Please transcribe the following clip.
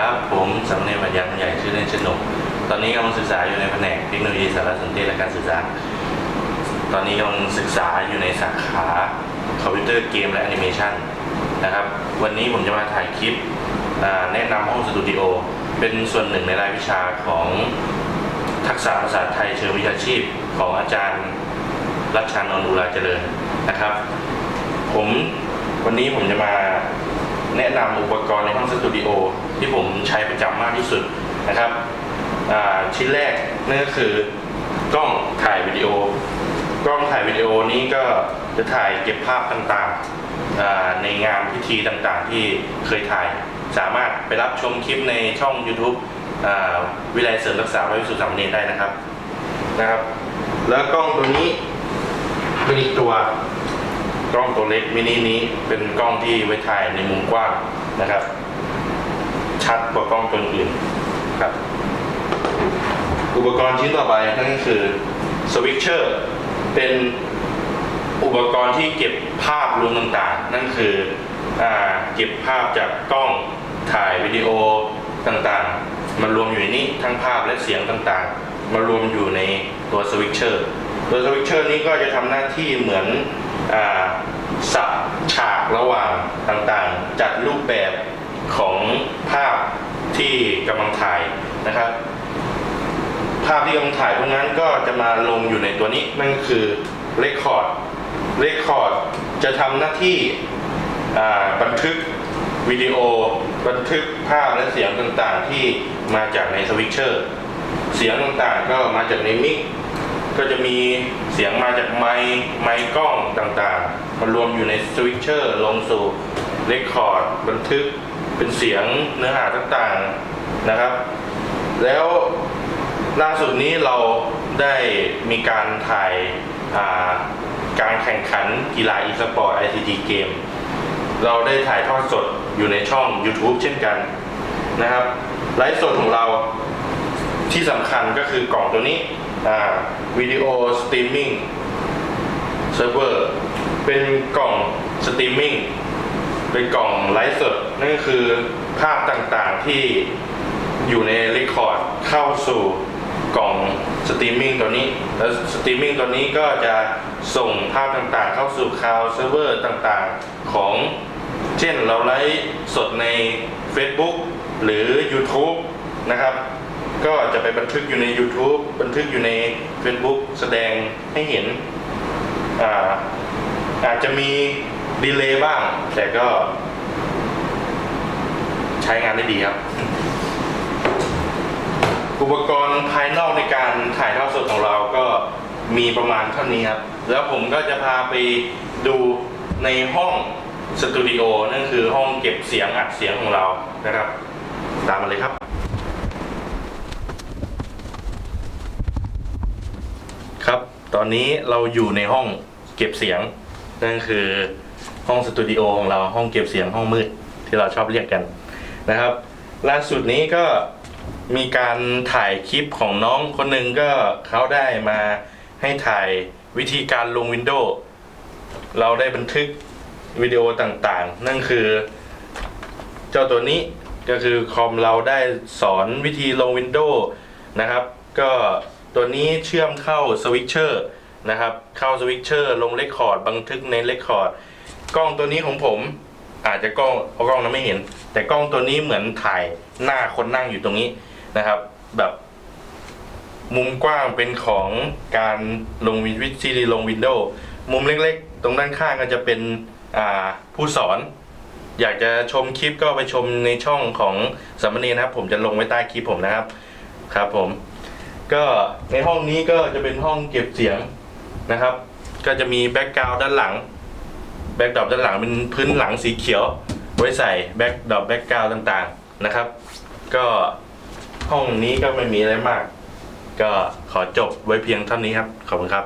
ครับ ผมสำเนียงบัญญัติใหญ่ชื่อเล่นชื่อหนุ่มตอนนี้กำลังศึกษาอยู่ในแผนกเทคโนโลยีสารสนเทศและการสื่อสารตอนนี้กำลังศึกษาอยู่ในสาขาคอมพิวเตอร์เกมและแอนิเมชันนะครับ วันนี้ผมจะมาถ่ายคลิปแนะนำห้องสตูดิโอเป็นส่วนหนึ่งในรายวิชาของทักษะภาษาไทยเชิงวิชาชีพของอาจารย์รัชชานนท์อุราเจริญนะครับ ผมวันนี้ผมจะมา แนะนำอุปกรณ์ในห้องสตูดิโอที่ผมใช้ประจำมากที่สุดนะครับชิ้นแรกนั่นก็คือกล้องถ่ายวิดีโอกล้องถ่ายวิดีโอนี้ก็จะถ่ายเก็บภาพต่างๆในงานพิธีต่างๆที่เคยถ่าย สามารถไปรับชมคลิปในช่อง YouTube อวิไลเสริมรักษาพระวิสุทธิสามเณรได้นะครับนะครับ แล้วกล้องตัวนี้เป็นอีกตัว กล้องตัวเล็กมินินี้เป็นกล้องที่ไว้ถ่ายในมุมกว้างนะครับ ชัดกว่ากล้องตัวอื่นครับ อุปกรณ์ชิ้นต่อไปนั่นก็คือสวิตเชอร์เป็นอุปกรณ์ที่เก็บภาพรวมต่างๆ นั่นคืออเก็บภาพจากกล้องถ่ายวิดีโอต่างๆ มารวมอยู่ในนี้ทั้งภาพและเสียงต่างๆ มารวมอยู่ในตัวสวิตเชอร์ ตัวสวิตเชอร์นี้ก็จะทำหน้าที่เหมือนอสับฉากระหว่างต่างๆ จัดรูปแบบของภาพที่กำลังถ่ายนะครับ ภาพที่กำลังถ่ายพวกนั้นก็จะมาลงอยู่ในตัวนี้นั่นก็คือเรคคอร์ดเรคคอร์ดจะทำหน้าที่บันทึกวิดีโอ บันทึกภาพและเสียงต่างๆ ที่มาจากในสวิตเชอร์ เสียงต่างๆ ก็มาจากในมิก ก็จะมีเสียงมาจากไมค์ไมค์กล้องต่างๆ มารวมอยู่ในสวิตเชอร์ลงสู่เรคคอร์ดบันทึกเป็นเสียงเนื้อหาต่างๆนะครับ แล้วล่าสุดนี้เราได้มีการถ่ายาการแข่งขันกีฬาอีสปอร์ต ICT เกม เราได้ถ่ายทอดสดอยู่ในช่อง YouTube เช่นกันนะครับไลฟ์สดของเราที่สำคัญก็คือกล่องตัวนี้ วิดีโอสตรีมมิ่งเซิร์ฟเวอร์เป็นกล่องสตรีมมิ่งเป็นกล่องไลฟ์สดนั่นก็คือภาพต่างๆที่อยู่ในรคคอร์ดเข้าสู่กล่องสตรีมมิ่งตัวนี้ แล้วสตรีมมิ่งตัวนี้ก็จะส่งภาพต่างๆ เข้าสู่คลาวด์เซิร์ฟเวอร์ต่างๆ ของเช่นเราไลฟ์สดใน Facebook หรือ YouTube นะครับ ก็จะไปบันทึกอยู่ใน YouTube บันทึกอยู่ใน Facebook แสดงให้เห็นอาอาจจะมีดีเลย์บ้าง แต่ก็ ใช้งานได้ดีครับ อุปกรณ์ภายนอกในการถ่ายทอดสดของเราก็มีประมาณเท่านี้ครับ แล้วผมก็จะพาไปดูในห้องสตูดิโอนั่นคือห้องเก็บเสียงอัดเสียงของเรานะครับ ตามมาเลยครับ ครับ ตอนนี้เราอยู่ในห้องเก็บเสียง นั่นคือห้องสตูดิโอของเราห้องเก็บเสียงห้องมืดที่เราชอบเรียกกันนะครับ ล่าสุดนี้ก็มีการถ่ายคลิปของน้องคนหนึ่งก็เขาได้มาให้ถ่ายวิธีการลงวินโดว์เราได้บันทึกวิดีโอต่างๆ นั่นคือเจ้าตัวนี้ก็คือคอมเราได้สอนวิธีลงวินโดว์นะครับ ก็ ตัวนี้เชื่อมเข้าสวิตเชอร์นะครับ เข้าสวิตเชอร์ลงเรคคอร์ดบันทึกในเรคคอร์ดกล้องตัวนี้ของผม อาจจะกล้องเพราะกล้องนั้นไม่เห็น แต่กล้องตัวนี้เหมือนถ่ายหน้าคนนั่งอยู่ตรงนี้นะครับ แบบมุมกว้างเป็นของการลงวิธีลงวินโดว์มุมเล็กๆ ตรงด้านข้างก็จะเป็นผู้สอน อยากจะชมคลิปก็ไปชมในช่องของสามเณรนะครับ ผมจะลงไว้ใต้คลิปผมนะครับ ครับผม ก็ในห้องนี้ก็จะเป็นห้องเก็บเสียงนะครับ ก็จะมีแบ็กกราวด์ด้านหลัง แบ็กดรอปด้านหลังเป็นพื้นหลังสีเขียว ไว้ใส่แบ็กดรอปแบ็กกราวด์ต่างๆนะครับ ก็ห้องนี้ก็ไม่มีอะไรมาก ก็ขอจบไว้เพียงเท่านี้ครับ ขอบคุณครับ